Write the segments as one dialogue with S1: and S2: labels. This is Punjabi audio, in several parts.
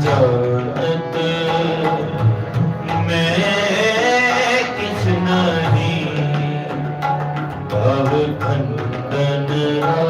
S1: ਜਾਣਤ ਮੈਂ ਕਿਸ ਨਹੀਂ। ਭਵ ਖੰਡਨ ਆ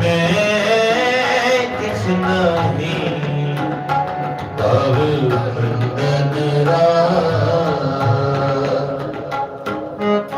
S1: ਮੈਂ ਕਿਸ ਨਹੀਂ ਭਵ ਖੰਡਨ